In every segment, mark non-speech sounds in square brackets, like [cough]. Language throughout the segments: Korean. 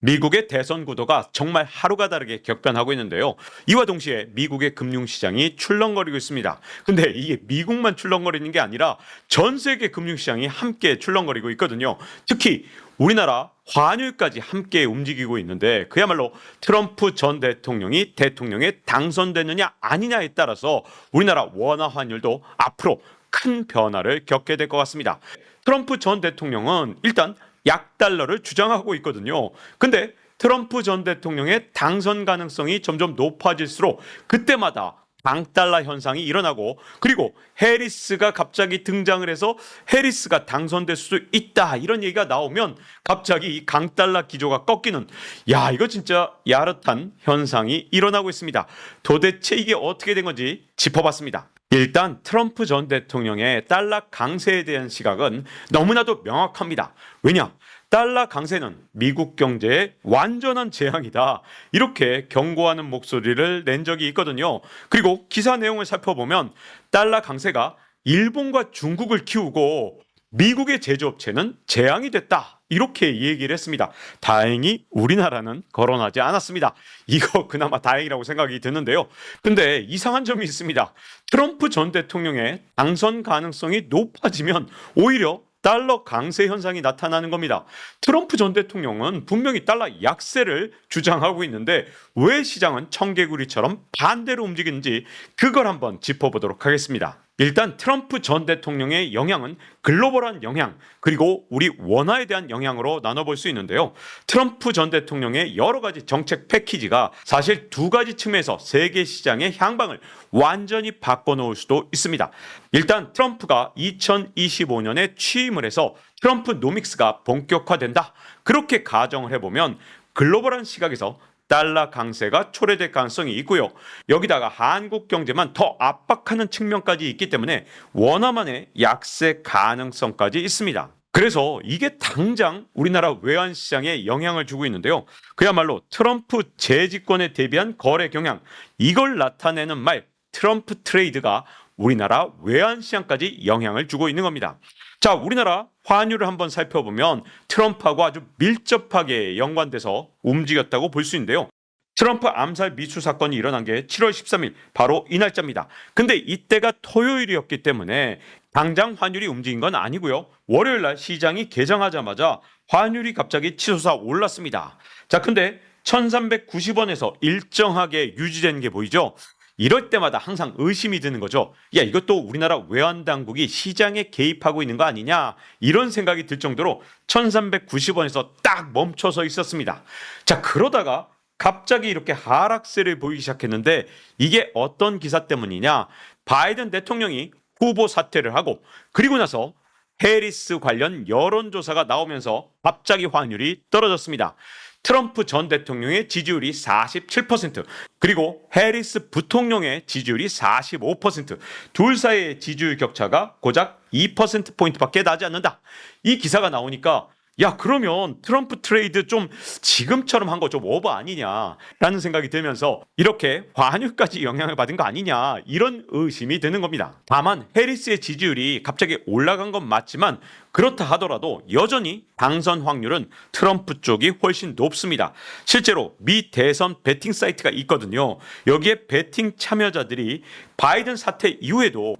미국의 대선 구도가 정말 하루가 다르게 격변하고 있는데요. 이와 동시에 미국의 금융시장이 출렁거리고 있습니다. 근데 이게 미국만 출렁거리는 게 아니라 전 세계 금융시장이 함께 출렁거리고 있거든요. 특히 우리나라 환율까지 함께 움직이고 있는데 그야말로 트럼프 전 대통령이 대통령에 당선되느냐 아니냐에 따라서 우리나라 원화 환율도 앞으로 큰 변화를 겪게 될 것 같습니다. 트럼프 전 대통령은 일단 약달러를 주장하고 있거든요. 근데 트럼프 전 대통령의 당선 가능성이 점점 높아질수록 그때마다 강달러 현상이 일어나고 그리고 해리스가 갑자기 등장을 해서 해리스가 당선될 수도 있다 이런 얘기가 나오면 갑자기 이 강달러 기조가 꺾이는 야 이거 진짜 야릇한 현상이 일어나고 있습니다. 도대체 이게 어떻게 된 건지 짚어봤습니다. 일단 트럼프 전 대통령의 달러 강세에 대한 시각은 너무나도 명확합니다. 왜냐? 달러 강세는 미국 경제의 완전한 재앙이다. 이렇게 경고하는 목소리를 낸 적이 있거든요. 그리고 기사 내용을 살펴보면 달러 강세가 일본과 중국을 키우고 미국의 제조업체는 재앙이 됐다. 이렇게 얘기를 했습니다. 다행히 우리나라는 거론하지 않았습니다. 이거 [laughs] 그나마 다행이라고 생각이 드는데요. 근데 이상한 점이 있습니다. 트럼프 전 대통령의 당선 가능성이 높아지면 오히려 달러 강세 현상이 나타나는 겁니다. 트럼프 전 대통령은 분명히 달러 약세를 주장하고 있는데 왜 시장은 청개구리처럼 반대로 움직이는지 그걸 한번 짚어보도록 하겠습니다. 일단 트럼프 전 대통령의 영향은 글로벌한 영향 그리고 우리 원화에 대한 영향으로 나눠볼 수 있는데요. 트럼프 전 대통령의 여러 가지 정책 패키지가 사실 두 가지 측면에서 세계 시장의 향방을 완전히 바꿔놓을 수도 있습니다. 일단 트럼프가 2025년에 취임을 해서 트럼프 노믹스가 본격화된다. 그렇게 가정을 해보면 글로벌한 시각에서 달러 강세가 초래될 가능성이 있고요. 여기다가 한국 경제만 더 압박하는 측면까지 있기 때문에 원화만의 약세 가능성까지 있습니다. 그래서 이게 당장 우리나라 외환 시장에 영향을 주고 있는데요. 그야말로 트럼프 재집권에 대비한 거래 경향 이걸 나타내는 말 트럼프 트레이드가 우리나라 외환 시장까지 영향을 주고 있는 겁니다. 자, 우리나라 환율을 한번 살펴보면 트럼프하고 아주 밀접하게 연관돼서 움직였다고 볼 수 있는데요. 트럼프 암살 미수 사건이 일어난 게 7월 13일 바로 이 날짜입니다. 근데 이때가 토요일이었기 때문에 당장 환율이 움직인 건 아니고요. 월요일 날 시장이 개장하자마자 환율이 갑자기 치솟아 올랐습니다. 자, 근데 1390원에서 일정하게 유지되는 게 보이죠? 이럴 때마다 항상 의심이 드는 거죠. 야, 이것도 우리나라 외환 당국이 시장에 개입하고 있는 거 아니냐? 이런 생각이 들 정도로 1390원에서 딱 멈춰서 있었습니다. 자, 그러다가 갑자기 이렇게 하락세를 보이기 시작했는데 이게 어떤 기사 때문이냐? 바이든 대통령이 후보 사퇴를 하고 그리고 나서 해리스 관련 여론조사가 나오면서 갑자기 환율이 떨어졌습니다. 트럼프 전 대통령의 지지율이 47% 그리고 해리스 부통령의 지지율이 45%둘 사이의 지지율 격차가 고작 2%포인트밖에 나지 않는다. 이 기사가 나오니까 야 그러면 트럼프 트레이드 좀 지금처럼 한 거 좀 오버 아니냐라는 생각이 들면서 이렇게 환율까지 영향을 받은 거 아니냐 이런 의심이 드는 겁니다. 다만 해리스의 지지율이 갑자기 올라간 건 맞지만 그렇다 하더라도 여전히 당선 확률은 트럼프 쪽이 훨씬 높습니다. 실제로 미 대선 베팅 사이트가 있거든요. 여기에 베팅 참여자들이 바이든 사태 이후에도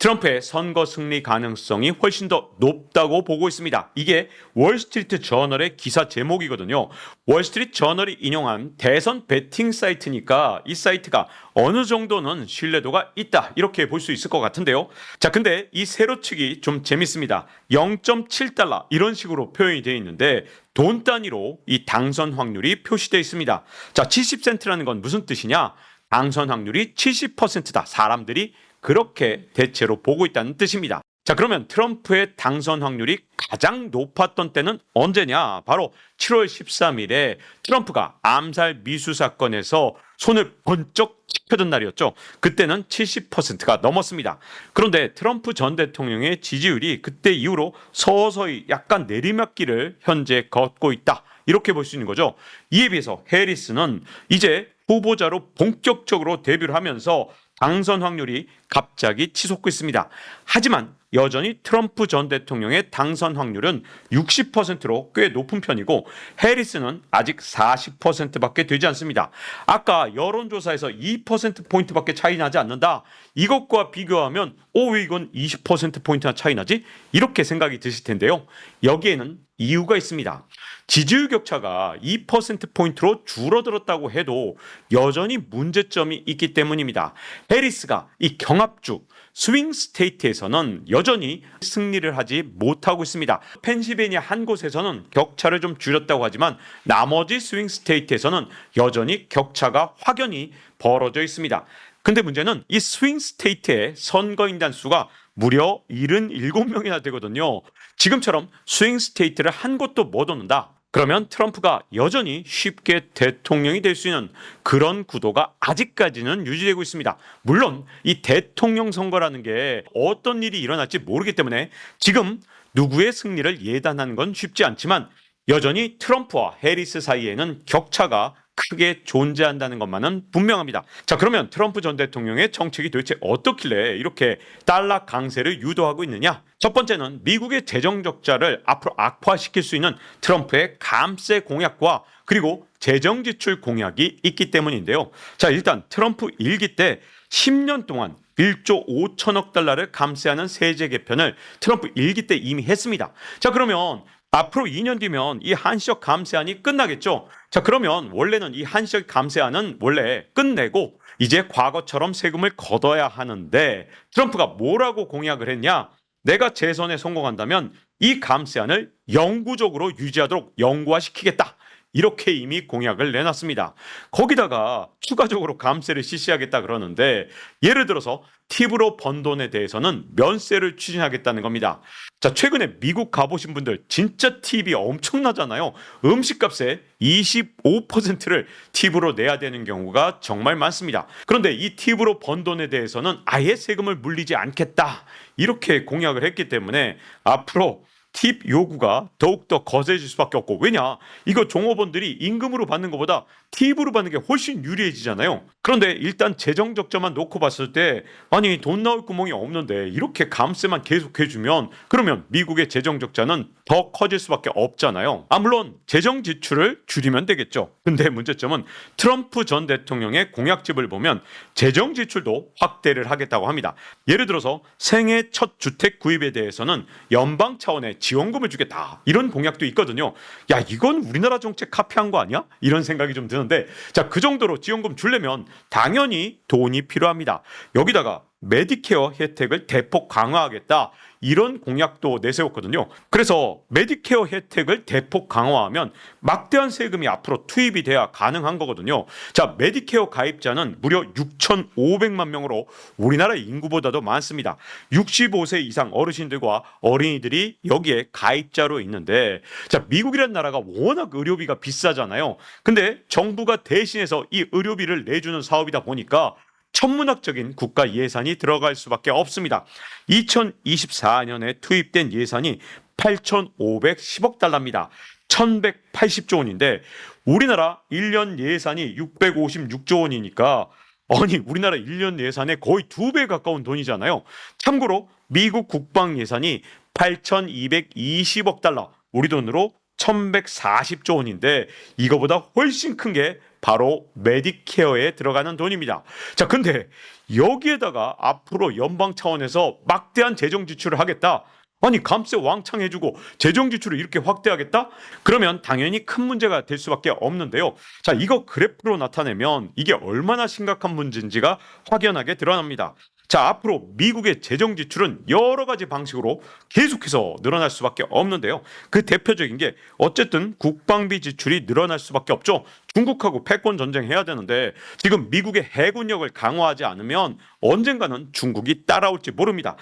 트럼프의 선거 승리 가능성이 훨씬 더 높다고 보고 있습니다. 이게 월스트리트 저널의 기사 제목이거든요. 월스트리트 저널이 인용한 대선 베팅 사이트니까 이 사이트가 어느 정도는 신뢰도가 있다. 이렇게 볼 수 있을 것 같은데요. 자, 근데 이 세로치기 좀 재밌습니다. 0.7달러 이런 식으로 표현이 되어 있는데 돈 단위로 이 당선 확률이 표시되어 있습니다. 자, 70센트라는 건 무슨 뜻이냐? 당선 확률이 70%다. 사람들이 그렇게 대체로 보고 있다는 뜻입니다. 자, 그러면 트럼프의 당선 확률이 가장 높았던 때는 언제냐? 바로 7월 13일에 트럼프가 암살 미수 사건에서 손을 번쩍 지켜든 날이었죠. 그때는 70%가 넘었습니다. 그런데 트럼프 전 대통령의 지지율이 그때 이후로 서서히 약간 내리막길을 현재 걷고 있다. 이렇게 볼 수 있는 거죠. 이에 비해서 해리스는 이제 후보자로 본격적으로 데뷔를 하면서 당선 확률이 갑자기 치솟고 있습니다. 하지만 여전히 트럼프 전 대통령의 당선 확률은 60%로 꽤 높은 편이고 해리스는 아직 40%밖에 되지 않습니다. 아까 여론조사에서 2% 포인트밖에 차이 나지 않는다. 이것과 비교하면 오 왜 이건 20% 포인트나 차이 나지? 이렇게 생각이 드실 텐데요. 여기에는 이유가 있습니다. 지지율 격차가 2% 포인트로 줄어들었다고 해도 여전히 문제점이 있기 때문입니다. 해리스가 이 경합주 스윙 스테이트에서는 여전히 승리를 하지 못하고 있습니다. 펜실베니아 한 곳에서는 격차를 좀 줄였다고 하지만 나머지 스윙 스테이트에서는 여전히 격차가 확연히 벌어져 있습니다. 근데 문제는 이 스윙 스테이트의 선거인단 수가 무려 77명이나 되거든요. 지금처럼 스윙 스테이트를 한 곳도 못 얻는다. 그러면 트럼프가 여전히 쉽게 대통령이 될 수 있는 그런 구도가 아직까지는 유지되고 있습니다. 물론 이 대통령 선거라는 게 어떤 일이 일어날지 모르기 때문에 지금 누구의 승리를 예단하는 건 쉽지 않지만 여전히 트럼프와 해리스 사이에는 격차가 크게 존재한다는 것만은 분명합니다. 자, 그러면 트럼프 전 대통령의 정책이 도대체 어떻길래 이렇게 달러 강세를 유도하고 있느냐? 첫 번째는 미국의 재정 적자를 앞으로 악화시킬 수 있는 트럼프의 감세 공약과 그리고 재정 지출 공약이 있기 때문인데요. 자, 일단 트럼프 일기 때 10년 동안 1조 5천억 달러를 감세하는 세제 개편을 트럼프 일기 때 이미 했습니다. 자, 그러면 앞으로 2년 뒤면 이 한시적 감세안이 끝나겠죠. 자, 그러면 원래는 이 한시적 감세안은 원래 끝내고 이제 과거처럼 세금을 걷어야 하는데 트럼프가 뭐라고 공약을 했냐? 내가 재선에 성공한다면 이 감세안을 영구적으로 유지하도록 영구화시키겠다. 이렇게 이미 공약을 내놨습니다. 거기다가 추가적으로 감세를 실시하겠다 그러는데 예를 들어서 팁으로 번 돈에 대해서는 면세를 추진하겠다는 겁니다. 자, 최근에 미국 가보신 분들 진짜 팁이 엄청나잖아요. 음식값의 25%를 팁으로 내야 되는 경우가 정말 많습니다. 그런데 이 팁으로 번 돈에 대해서는 아예 세금을 물리지 않겠다. 이렇게 공약을 했기 때문에 앞으로 팁 요구가 더욱더 거세질 수밖에 없고 왜냐? 이거 종업원들이 임금으로 받는 것보다 팁으로 받는 게 훨씬 유리해지잖아요. 그런데 일단 재정 적자만 놓고 봤을 때 아니 돈 나올 구멍이 없는데 이렇게 감세만 계속 해주면 그러면 미국의 재정 적자는 더 커질 수밖에 없잖아요. 아 물론 재정 지출을 줄이면 되겠죠. 근데 문제점은 트럼프 전 대통령의 공약집을 보면 재정 지출도 확대를 하겠다고 합니다. 예를 들어서 생애 첫 주택 구입에 대해서는 연방 차원의 지원금을 주겠다 이런 공약도 있거든요. 야 이건 우리나라 정책 카피한 거 아니야? 이런 생각이 좀 드는데 자 그 정도로 지원금 주려면 당연히 돈이 필요합니다. 여기다가 메디케어 혜택을 대폭 강화하겠다. 이런 공약도 내세웠거든요. 그래서 메디케어 혜택을 대폭 강화하면 막대한 세금이 앞으로 투입이 돼야 가능한 거거든요. 자, 메디케어 가입자는 무려 6,500만 명으로 우리나라 인구보다도 많습니다. 65세 이상 어르신들과 어린이들이 여기에 가입자로 있는데 자, 미국이라는 나라가 워낙 의료비가 비싸잖아요. 근데 정부가 대신해서 이 의료비를 내주는 사업이다 보니까 천문학적인 국가 예산이 들어갈 수밖에 없습니다. 2024년에 투입된 예산이 8,510억 달러입니다. 1,180조 원인데 우리나라 1년 예산이 656조 원이니까 아니 우리나라 1년 예산의 거의 두 배 가까운 돈이잖아요. 참고로 미국 국방 예산이 8,220억 달러, 우리 돈으로 1,140조 원인데 이거보다 훨씬 큰 게 바로 메디케어에 들어가는 돈입니다. 자, 근데 여기에다가 앞으로 연방 차원에서 막대한 재정 지출을 하겠다. 아니 감세 왕창 해주고 재정 지출을 이렇게 확대하겠다? 그러면 당연히 큰 문제가 될 수밖에 없는데요. 자 이거 그래프로 나타내면 이게 얼마나 심각한 문제인지가 확연하게 드러납니다. 자 앞으로 미국의 재정 지출은 여러 가지 방식으로 계속해서 늘어날 수밖에 없는데요. 그 대표적인 게 어쨌든 국방비 지출이 늘어날 수밖에 없죠. 중국하고 패권 전쟁 해야 되는데 지금 미국의 해군력을 강화하지 않으면 언젠가는 중국이 따라올지 모릅니다.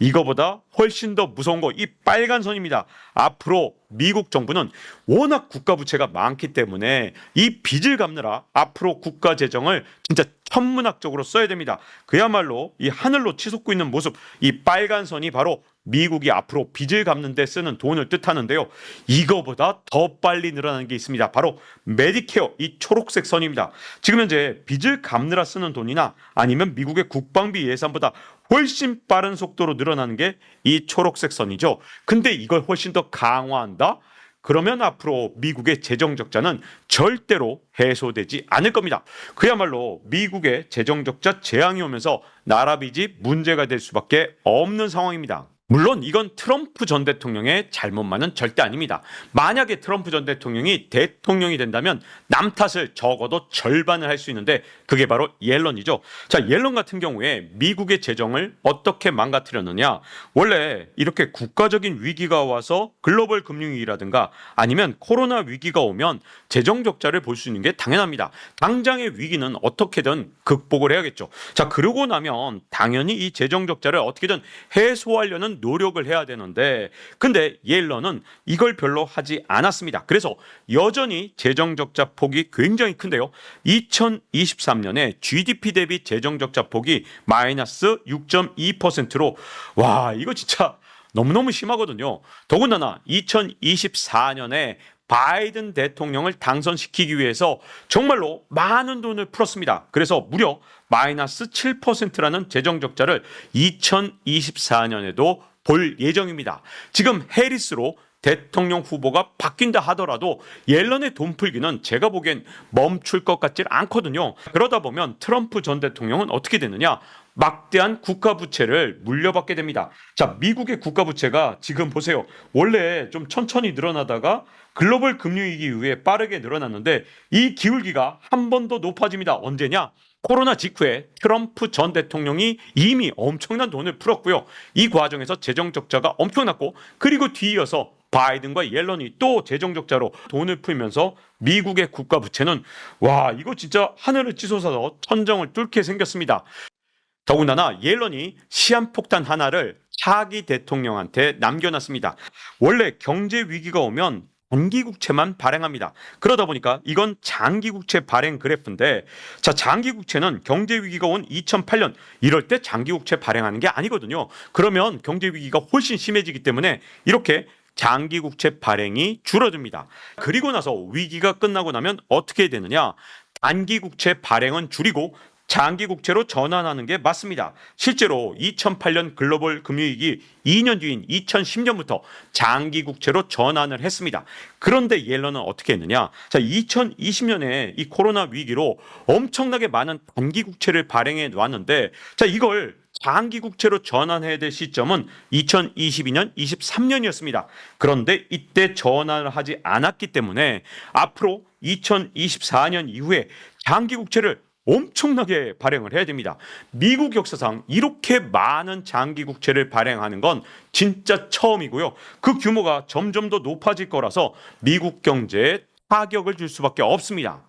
이거보다 훨씬 더 무서운 거 이 빨간 선입니다. 앞으로 미국 정부는 워낙 국가 부채가 많기 때문에 이 빚을 갚느라 앞으로 국가 재정을 진짜 천문학적으로 써야 됩니다. 그야말로 이 하늘로 치솟고 있는 모습, 이 빨간 선이 바로 미국이 앞으로 빚을 갚는 데 쓰는 돈을 뜻하는데요. 이거보다 더 빨리 늘어나는 게 있습니다. 바로 메디케어 이 초록색 선입니다. 지금 현재 빚을 갚느라 쓰는 돈이나 아니면 미국의 국방비 예산보다 훨씬 빠른 속도로 늘어나는 게 이 초록색 선이죠. 근데 이걸 훨씬 더 강화한다? 그러면 앞으로 미국의 재정 적자는 절대로 해소되지 않을 겁니다. 그야말로 미국의 재정 적자 재앙이 오면서 나라 빚이 문제가 될 수밖에 없는 상황입니다. 물론 이건 트럼프 전 대통령의 잘못만은 절대 아닙니다. 만약에 트럼프 전 대통령이 대통령이 된다면 남 탓을 적어도 절반을 할 수 있는데 그게 바로 옐런이죠. 자, 옐런 같은 경우에 미국의 재정을 어떻게 망가뜨렸느냐? 원래 이렇게 국가적인 위기가 와서 글로벌 금융위기라든가 아니면 코로나 위기가 오면 재정 적자를 볼 수 있는 게 당연합니다. 당장의 위기는 어떻게든 극복을 해야겠죠. 자, 그러고 나면 당연히 이 재정 적자를 어떻게든 해소하려는 노력을 해야 되는데 근데 옐런은 이걸 별로 하지 않았습니다. 그래서 여전히 재정 적자 폭이 굉장히 큰데요. 2023년에 GDP 대비 재정 적자 폭이 마이너스 6.2%로 와, 이거 진짜 너무너무 심하거든요. 더군다나 2024년에 바이든 대통령을 당선시키기 위해서 정말로 많은 돈을 풀었습니다. 그래서 무려 마이너스 7%라는 재정 적자를 2024년에도 볼 예정입니다. 지금 해리스로 대통령 후보가 바뀐다 하더라도 옐런의 돈 풀기는 제가 보기엔 멈출 것 같질 않거든요. 그러다 보면 트럼프 전 대통령은 어떻게 되느냐? 막대한 국가 부채를 물려받게 됩니다. 자, 미국의 국가 부채가 지금 보세요. 원래 좀 천천히 늘어나다가 글로벌 금융위기 이후에 빠르게 늘어났는데 이 기울기가 한 번 더 높아집니다. 언제냐? 코로나 직후에 트럼프 전 대통령이 이미 엄청난 돈을 풀었고요. 이 과정에서 재정 적자가 엄청났고 그리고 뒤이어서 바이든과 옐런이 또 재정 적자로 돈을 풀면서 미국의 국가 부채는 와 이거 진짜 하늘을 찌솟아서 천정을 뚫게 생겼습니다. 더군다나 옐런이 시한폭탄 하나를 차기 대통령한테 남겨놨습니다. 원래 경제 위기가 오면 단기국채만 발행합니다. 그러다 보니까 이건 장기국채 발행 그래프인데 자 장기국채는 경제 위기가 온 2008년 이럴 때 장기국채 발행하는 게 아니거든요. 그러면 경제 위기가 훨씬 심해지기 때문에 이렇게 장기국채 발행이 줄어듭니다. 그리고 나서 위기가 끝나고 나면 어떻게 되느냐? 단기국채 발행은 줄이고 장기 국채로 전환하는 게 맞습니다. 실제로 2008년 글로벌 금융위기 2년 뒤인 2010년부터 장기 국채로 전환을 했습니다. 그런데 옐런은 어떻게 했느냐? 자, 2020년에 이 코로나 위기로 엄청나게 많은 단기 국채를 발행해 놨는데 자, 이걸 장기 국채로 전환해야 될 시점은 2022년, 23년이었습니다. 그런데 이때 전환을 하지 않았기 때문에 앞으로 2024년 이후에 장기 국채를 엄청나게 발행을 해야 됩니다. 미국 역사상 이렇게 많은 장기 국채를 발행하는 건 진짜 처음이고요. 그 규모가 점점 더 높아질 거라서 미국 경제에 타격을 줄 수밖에 없습니다.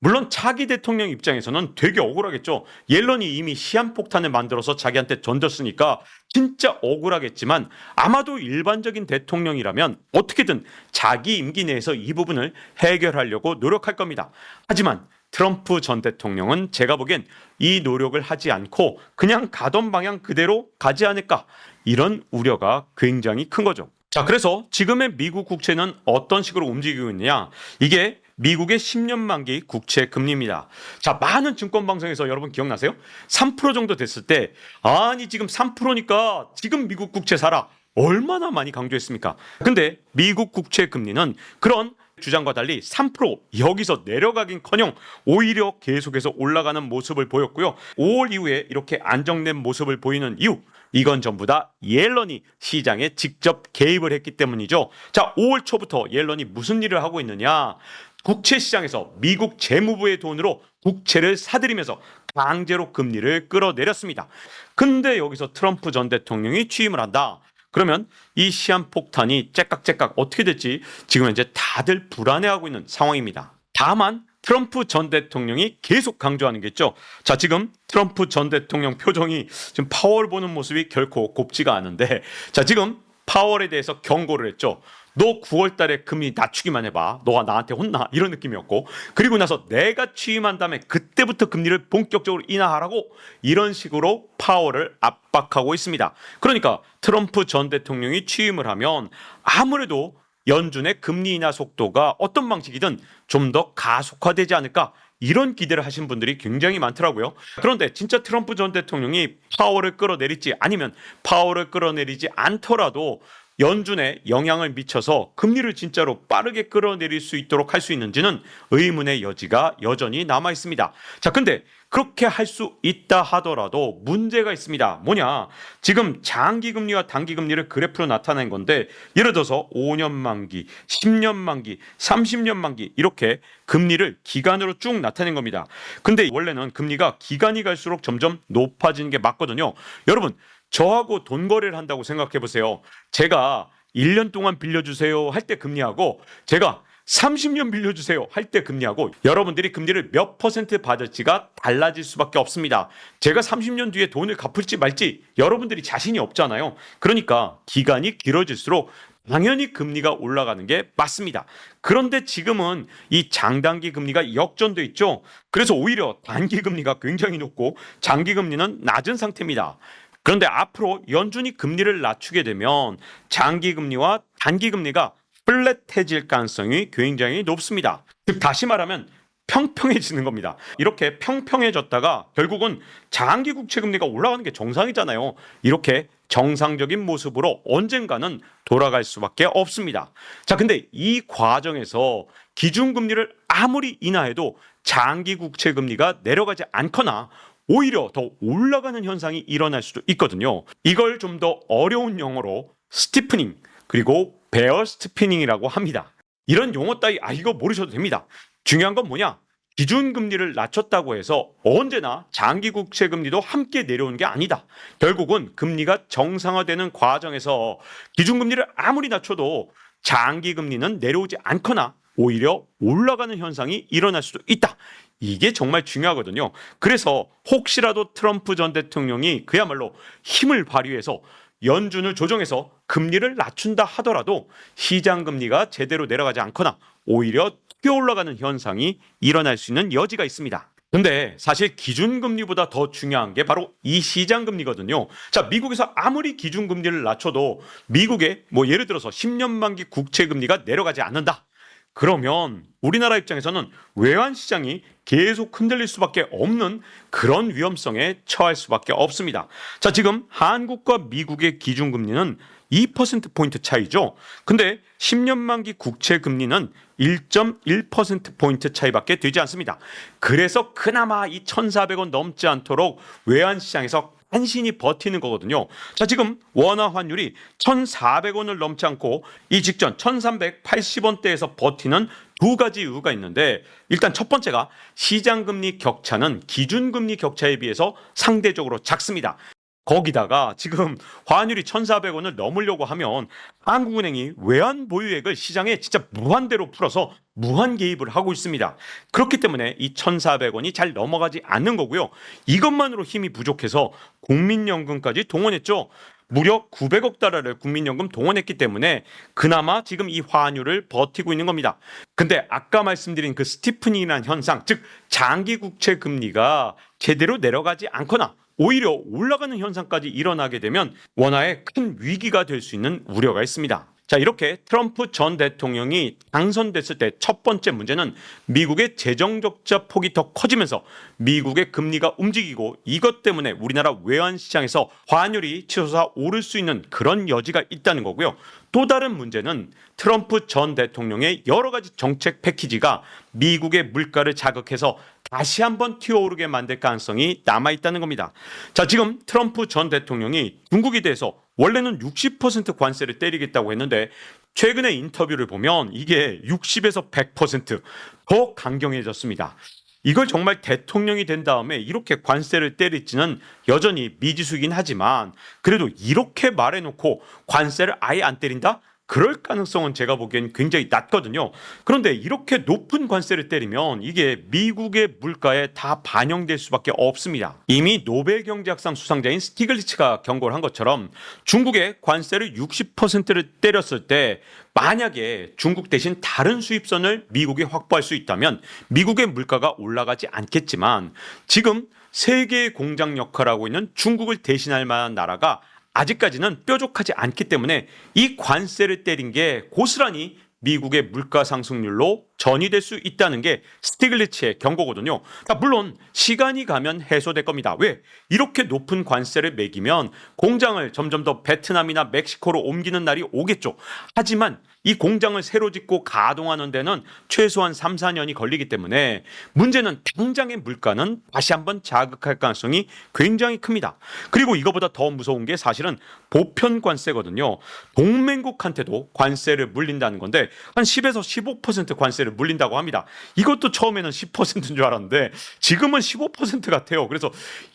물론 차기 대통령 입장에서는 되게 억울하겠죠. 옐런이 이미 시한폭탄을 만들어서 자기한테 던졌으니까 진짜 억울하겠지만 아마도 일반적인 대통령이라면 어떻게든 자기 임기 내에서 이 부분을 해결하려고 노력할 겁니다. 하지만 트럼프 전 대통령은 제가 보기엔 이 노력을 하지 않고 그냥 가던 방향 그대로 가지 않을까 이런 우려가 굉장히 큰 거죠. 자, 그래서 지금의 미국 국채는 어떤 식으로 움직이고 있느냐? 이게 미국의 10년 만기 국채 금리입니다. 자, 많은 증권 방송에서 여러분 기억나세요? 3% 정도 됐을 때 아니 지금 3%니까 지금 미국 국채 사라. 얼마나 많이 강조했습니까? 근데 미국 국채 금리는 그런 주장과 달리 3% 여기서 내려가긴커녕 오히려 계속해서 올라가는 모습을 보였고요. 5월 이후에 이렇게 안정된 모습을 보이는 이유 이건 전부 다 옐런이 시장에 직접 개입을 했기 때문이죠. 자, 5월 초부터 옐런이 무슨 일을 하고 있느냐? 국채 시장에서 미국 재무부의 돈으로 국채를 사들이면서 강제로 금리를 끌어내렸습니다. 근데 여기서 트럼프 전 대통령이 취임을 한다. 그러면 이 시한폭탄이 째깍째깍 어떻게 될지 지금 현재 다들 불안해하고 있는 상황입니다. 다만 트럼프 전 대통령이 계속 강조하는 게 있죠. 자, 지금 트럼프 전 대통령 표정이 지금 파월 보는 모습이 결코 곱지가 않은데 자, 지금 파월에 대해서 경고를 했죠. 너 9월 달에 금리 낮추기만 해봐. 너가 나한테 혼나. 이런 느낌이었고. 그리고 나서 내가 취임한 다음에 그때부터 금리를 본격적으로 인하하라고 이런 식으로 파월을 압박하고 있습니다. 그러니까 트럼프 전 대통령이 취임을 하면 아무래도 연준의 금리 인하 속도가 어떤 방식이든 좀 더 가속화되지 않을까 이런 기대를 하신 분들이 굉장히 많더라고요. 그런데 진짜 트럼프 전 대통령이 파월을 끌어내릴지 아니면 파월을 끌어내리지 않더라도 연준에 영향을 미쳐서 금리를 진짜로 빠르게 끌어내릴 수 있도록 할 수 있는지는 의문의 여지가 여전히 남아 있습니다. 자, 근데 그렇게 할 수 있다 하더라도 문제가 있습니다. 뭐냐? 지금 장기 금리와 단기 금리를 그래프로 나타낸 건데 예를 들어서 5년 만기, 10년 만기, 30년 만기 이렇게 금리를 기간으로 쭉 나타낸 겁니다. 근데 원래는 금리가 기간이 갈수록 점점 높아지는 게 맞거든요. 여러분, 저하고 돈 거래를 한다고 생각해 보세요. 제가 1년 동안 빌려주세요 할 때 금리하고 제가 30년 빌려주세요 할 때 금리하고 여러분들이 금리를 몇 퍼센트 받을지가 달라질 수밖에 없습니다. 제가 30년 뒤에 돈을 갚을지 말지 여러분들이 자신이 없잖아요. 그러니까 기간이 길어질수록 당연히 금리가 올라가는 게 맞습니다. 그런데 지금은 이 장단기 금리가 역전돼 있죠. 그래서 오히려 단기 금리가 굉장히 높고 장기 금리는 낮은 상태입니다. 그런데 앞으로 연준이 금리를 낮추게 되면 장기 금리와 단기 금리가 플랫해질 가능성이 굉장히 높습니다. 즉 다시 말하면 평평해지는 겁니다. 이렇게 평평해졌다가 결국은 장기 국채 금리가 올라가는 게 정상이잖아요. 이렇게 정상적인 모습으로 언젠가는 돌아갈 수밖에 없습니다. 자, 근데 이 과정에서 기준 금리를 아무리 인하해도 장기 국채 금리가 내려가지 않거나 오히려 더 올라가는 현상이 일어날 수도 있거든요. 이걸 좀 더 어려운 용어로 스티프닝 그리고 베어 스티프닝이라고 합니다. 이런 용어 따위 아 이거 모르셔도 됩니다. 중요한 건 뭐냐? 기준 금리를 낮췄다고 해서 언제나 장기 국채 금리도 함께 내려오는 게 아니다. 결국은 금리가 정상화되는 과정에서 기준 금리를 아무리 낮춰도 장기 금리는 내려오지 않거나 오히려 올라가는 현상이 일어날 수도 있다. 이게 정말 중요하거든요. 그래서 혹시라도 트럼프 전 대통령이 그야말로 힘을 발휘해서 연준을 조정해서 금리를 낮춘다 하더라도 시장 금리가 제대로 내려가지 않거나 오히려 튀어 올라가는 현상이 일어날 수 있는 여지가 있습니다. 근데 사실 기준금리보다 더 중요한 게 바로 이 시장금리거든요. 자, 미국에서 아무리 기준금리를 낮춰도 미국의 뭐 예를 들어서 10년 만기 국채금리가 내려가지 않는다. 그러면 우리나라 입장에서는 외환 시장이 계속 흔들릴 수밖에 없는 그런 위험성에 처할 수밖에 없습니다. 자, 지금 한국과 미국의 기준금리는 2%포인트 차이죠. 근데 10년 만기 국채 금리는 1.1%포인트 차이밖에 되지 않습니다. 그래서 그나마 이 1,400원 넘지 않도록 외환 시장에서 간신히 버티는 거거든요. 자, 지금 원화 환율이 1,400원을 넘지 않고 이 직전 1,380원대에서 버티는 두 가지 이유가 있는데 일단 첫 번째가 시장 금리 격차는 기준 금리 격차에 비해서 상대적으로 작습니다. 거기다가 지금 환율이 1,400원을 넘으려고 하면 한국은행이 외환 보유액을 시장에 진짜 무한대로 풀어서 무한 개입을 하고 있습니다. 그렇기 때문에 이 1,400원이 잘 넘어가지 않는 거고요. 이것만으로 힘이 부족해서 국민연금까지 동원했죠. 무려 900억 달러를 국민연금 동원했기 때문에 그나마 지금 이 환율을 버티고 있는 겁니다. 근데 아까 말씀드린 그 스티프닝이라는 현상, 즉 장기 국채 금리가 제대로 내려가지 않거나 오히려 올라가는 현상까지 일어나게 되면 원화에 큰 위기가 될 수 있는 우려가 있습니다. 자, 이렇게 트럼프 전 대통령이 당선됐을 때 첫 번째 문제는 미국의 재정 적자 폭이 더 커지면서 미국의 금리가 움직이고 이것 때문에 우리나라 외환 시장에서 환율이 치솟아 오를 수 있는 그런 여지가 있다는 거고요. 또 다른 문제는 트럼프 전 대통령의 여러 가지 정책 패키지가 미국의 물가를 자극해서 다시 한번 튀어오르게 만들 가능성이 남아 있다는 겁니다. 자, 지금 트럼프 전 대통령이 중국에 대해서 원래는 60% 관세를 때리겠다고 했는데 최근에 인터뷰를 보면 이게 60에서 100%더 강경해졌습니다. 이걸 정말 대통령이 된 다음에 이렇게 관세를 때릴지는 여전히 미지수이긴 하지만 그래도 이렇게 말해놓고 관세를 아예 안 때린다? 그럴 가능성은 제가 보기엔 굉장히 낮거든요. 그런데 이렇게 높은 관세를 때리면 이게 미국의 물가에 다 반영될 수밖에 없습니다. 이미 노벨 경제학상 수상자인 스티글리츠가 경고를 한 것처럼 중국의 관세를 60%를 때렸을 때 만약에 중국 대신 다른 수입선을 미국이 확보할 수 있다면 미국의 물가가 올라가지 않겠지만 지금 세계의 공장 역할을 하고 있는 중국을 대신할 만한 나라가 아직까지는 뾰족하지 않기 때문에 이 관세를 때린 게 고스란히 미국의 물가 상승률로 전이될 수 있다는 게 스티글리츠의 경고거든요. 자, 물론 시간이 가면 해소될 겁니다. 왜? 이렇게 높은 관세를 매기면 공장을 점점 더 베트남이나 멕시코로 옮기는 날이 오겠죠. 하지만 이 공장을 새로 짓고 가동하는 데는 최소한 3, 4년이 걸리기 때문에 문제는 당장의 물가는 다시 한번 자극할 가능성이 굉장히 큽니다. 그리고 이거보다 더 무서운 게 사실은 보편 관세거든요. 동맹국한테도 관세를 물린다는 건데 한 10에서 15% 관세를 물린다고 합니다. 이것도 처음에는 10%인 줄 알았는데 지금은 15% 같아요. 그래서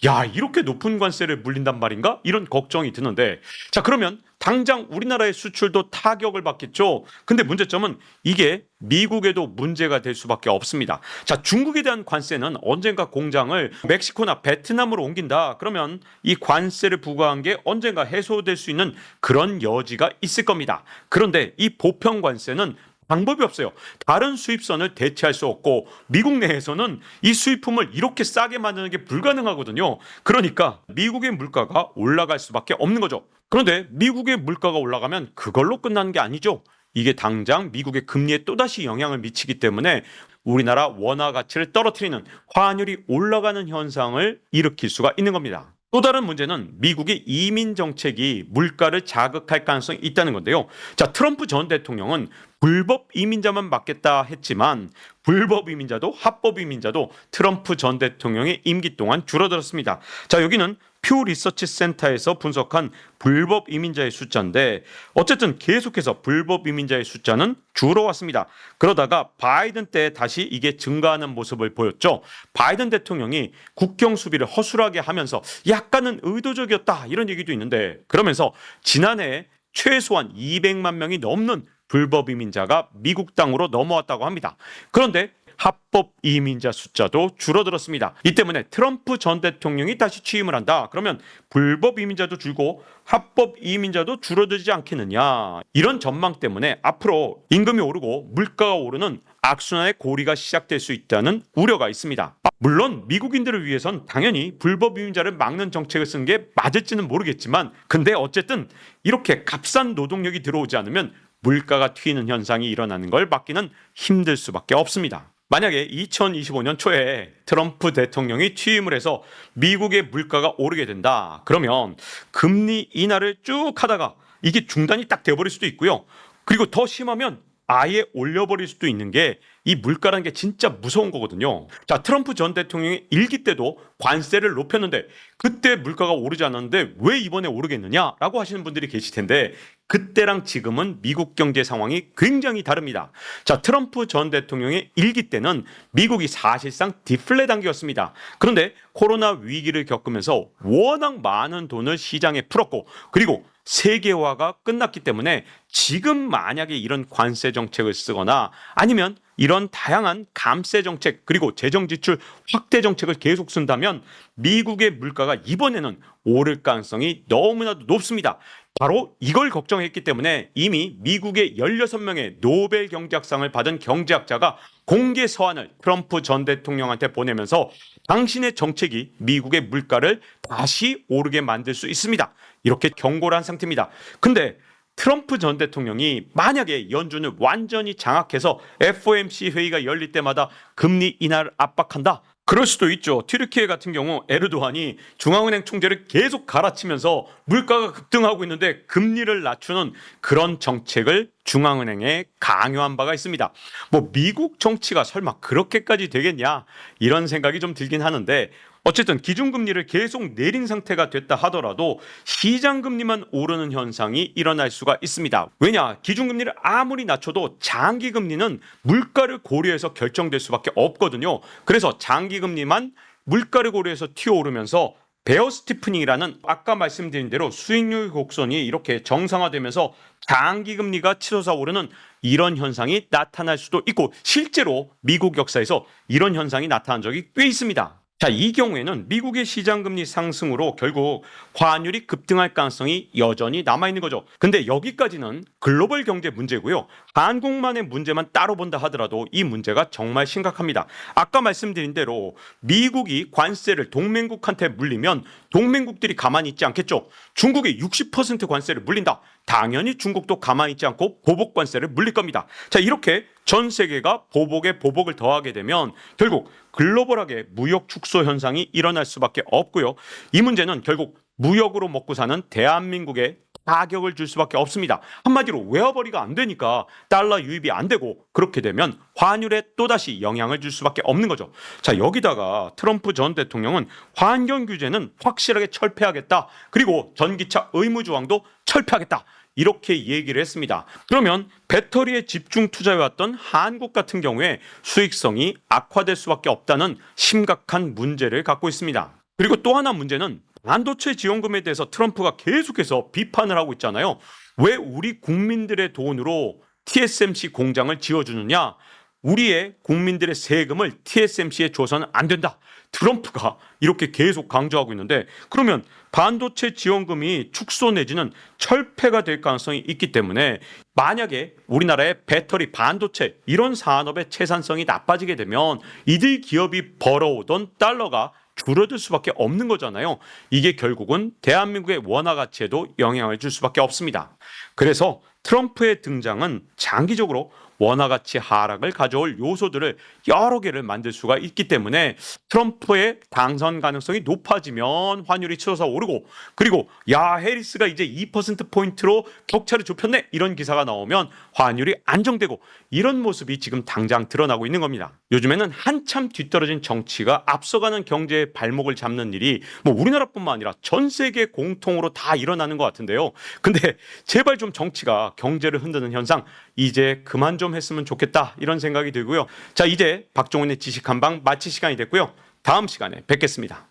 야, 이렇게 높은 관세를 물린단 말인가? 이런 걱정이 드는데 자, 그러면 당장 우리나라의 수출도 타격을 받겠죠. 근데 문제점은 이게 미국에도 문제가 될 수밖에 없습니다. 자, 중국에 대한 관세는 언젠가 공장을 멕시코나 베트남으로 옮긴다. 그러면 이 관세를 부과한 게 언젠가 해소될 수 있는 그런 여지가 있을 겁니다. 그런데 이 보편 관세는 방법이 없어요. 다른 수입선을 대체할 수 없고 미국 내에서는 이 수입품을 이렇게 싸게 만드는 게 불가능하거든요. 그러니까 미국의 물가가 올라갈 수밖에 없는 거죠. 그런데 미국의 물가가 올라가면 그걸로 끝나는 게 아니죠. 이게 당장 미국의 금리에 또다시 영향을 미치기 때문에 우리나라 원화 가치를 떨어뜨리는 환율이 올라가는 현상을 일으킬 수가 있는 겁니다. 또 다른 문제는 미국의 이민 정책이 물가를 자극할 가능성이 있다는 건데요. 자, 트럼프 전 대통령은 불법 이민자만 막겠다 했지만 불법 이민자도 합법 이민자도 트럼프 전 대통령의 임기 동안 줄어들었습니다. 자, 여기는 퓨 리서치 센터에서 분석한 불법 이민자의 숫자인데 어쨌든 계속해서 불법 이민자의 숫자는 줄어왔습니다. 그러다가 바이든 때 다시 이게 증가하는 모습을 보였죠. 바이든 대통령이 국경 수비를 허술하게 하면서 약간은 의도적이었다 이런 얘기도 있는데 그러면서 지난해 최소한 200만 명이 넘는 불법 이민자가 미국 땅으로 넘어왔다고 합니다. 그런데 합법 이민자 숫자도 줄어들었습니다. 이 때문에 트럼프 전 대통령이 다시 취임을 한다. 그러면 불법 이민자도 줄고 합법 이민자도 줄어들지 않겠느냐. 이런 전망 때문에 앞으로 임금이 오르고 물가가 오르는 악순환의 고리가 시작될 수 있다는 우려가 있습니다. 아, 물론 미국인들을 위해선 당연히 불법 이민자를 막는 정책을 쓴 게 맞을지는 모르겠지만 근데 어쨌든 이렇게 값싼 노동력이 들어오지 않으면 물가가 튀는 현상이 일어나는 걸 막기는 힘들 수밖에 없습니다. 만약에 2025년 초에 트럼프 대통령이 취임을 해서 미국의 물가가 오르게 된다. 그러면 금리 인하를 쭉 하다가 이게 중단이 딱 돼버릴 수도 있고요. 그리고 더 심하면 아예 올려버릴 수도 있는 게 이 물가라는 게 진짜 무서운 거거든요. 자, 트럼프 전 대통령이 일기 때도 관세를 높였는데 그때 물가가 오르지 않았는데 왜 이번에 오르겠느냐라고 하시는 분들이 계실 텐데 그때랑 지금은 미국 경제 상황이 굉장히 다릅니다. 자, 트럼프 전 대통령의 일기 때는 미국이 사실상 디플레 단계였습니다. 그런데 코로나 위기를 겪으면서 워낙 많은 돈을 시장에 풀었고 그리고 세계화가 끝났기 때문에 지금 만약에 이런 관세 정책을 쓰거나 아니면 이런 다양한 감세 정책 그리고 재정 지출 확대 정책을 계속 쓴다면 미국의 물가가 이번에는 오를 가능성이 너무나도 높습니다. 바로 이걸 걱정했기 때문에 이미 미국의 16명의 노벨 경제학상을 받은 경제학자가 공개 서한을 트럼프 전 대통령한테 보내면서 당신의 정책이 미국의 물가를 다시 오르게 만들 수 있습니다. 이렇게 경고를 한 상태입니다. 근데 트럼프 전 대통령이 만약에 연준을 완전히 장악해서 FOMC 회의가 열릴 때마다 금리 인하를 압박한다. 그럴 수도 있죠. 튀르키예 같은 경우 에르도안이 중앙은행 총재를 계속 갈아치면서 물가가 급등하고 있는데 금리를 낮추는 그런 정책을 중앙은행에 강요한 바가 있습니다. 뭐 미국 정치가 설마 그렇게까지 되겠냐 이런 생각이 좀 들긴 하는데 어쨌든 기준금리를 계속 내린 상태가 됐다 하더라도 시장금리만 오르는 현상이 일어날 수가 있습니다. 왜냐? 기준금리를 아무리 낮춰도 장기금리는 물가를 고려해서 결정될 수밖에 없거든요. 그래서 장기금리만 물가를 고려해서 튀어오르면서 베어 스티프닝이라는 아까 말씀드린 대로 수익률 곡선이 이렇게 정상화되면서 장기 금리가 치솟아 오르는 이런 현상이 나타날 수도 있고 실제로 미국 역사에서 이런 현상이 나타난 적이 꽤 있습니다. 자, 이 경우에는 미국의 시장 금리 상승으로 결국 환율이 급등할 가능성이 여전히 남아 있는 거죠. 근데 여기까지는 글로벌 경제 문제고요. 한국만의 문제만 따로 본다 하더라도 이 문제가 정말 심각합니다. 아까 말씀드린 대로 미국이 관세를 동맹국한테 물리면 동맹국들이 가만히 있지 않겠죠. 중국이 60% 관세를 물린다. 당연히 중국도 가만히 있지 않고 보복 관세를 물릴 겁니다. 자, 이렇게 전 세계가 보복에 보복을 더하게 되면 결국 글로벌하게 무역 축소 현상이 일어날 수밖에 없고요. 이 문제는 결국 무역으로 먹고 사는 대한민국에 타격을 줄 수밖에 없습니다. 한마디로 외화벌이가 안 되니까 달러 유입이 안 되고 그렇게 되면 환율에 또다시 영향을 줄 수밖에 없는 거죠. 자, 여기다가 트럼프 전 대통령은 환경 규제는 확실하게 철폐하겠다. 그리고 전기차 의무 조항도 철폐하겠다. 이렇게 얘기를 했습니다. 그러면 배터리에 집중 투자해왔던 한국 같은 경우에 수익성이 악화될 수밖에 없다는 심각한 문제를 갖고 있습니다. 그리고 또 하나 문제는 반도체 지원금에 대해서 트럼프가 계속해서 비판을 하고 있잖아요. 왜 우리 국민들의 돈으로 TSMC 공장을 지어주느냐? 우리의 국민들의 세금을 TSMC에 줘서는 안 된다. 트럼프가 이렇게 계속 강조하고 있는데 그러면 반도체 지원금이 축소 내지는 철폐가 될 가능성이 있기 때문에 만약에 우리나라의 배터리 반도체 이런 산업의 채산성이 나빠지게 되면 이들 기업이 벌어오던 달러가 줄어들 수밖에 없는 거잖아요. 이게 결국은 대한민국의 원화 가치에도 영향을 줄 수밖에 없습니다. 그래서 트럼프의 등장은 장기적으로 원화 가치 하락을 가져올 요소들을 여러 개를 만들 수가 있기 때문에 트럼프의 당선 가능성이 높아지면 환율이 치솟아 오르고 그리고 야 해리스가 이제 2% 포인트로 격차를 좁혔네 이런 기사가 나오면 환율이 안정되고 이런 모습이 지금 당장 드러나고 있는 겁니다. 요즘에는 한참 뒤떨어진 정치가 앞서가는 경제의 발목을 잡는 일이 뭐 우리나라뿐만 아니라 전 세계 공통으로 다 일어나는 것 같은데요. 근데 제발 좀 정치가 경제를 흔드는 현상 이제 그만 좀 했으면 좋겠다 이런 생각이 들고요. 자 이제 박종훈의 지식 한방 마칠 시간이 됐고요. 다음 시간에 뵙겠습니다.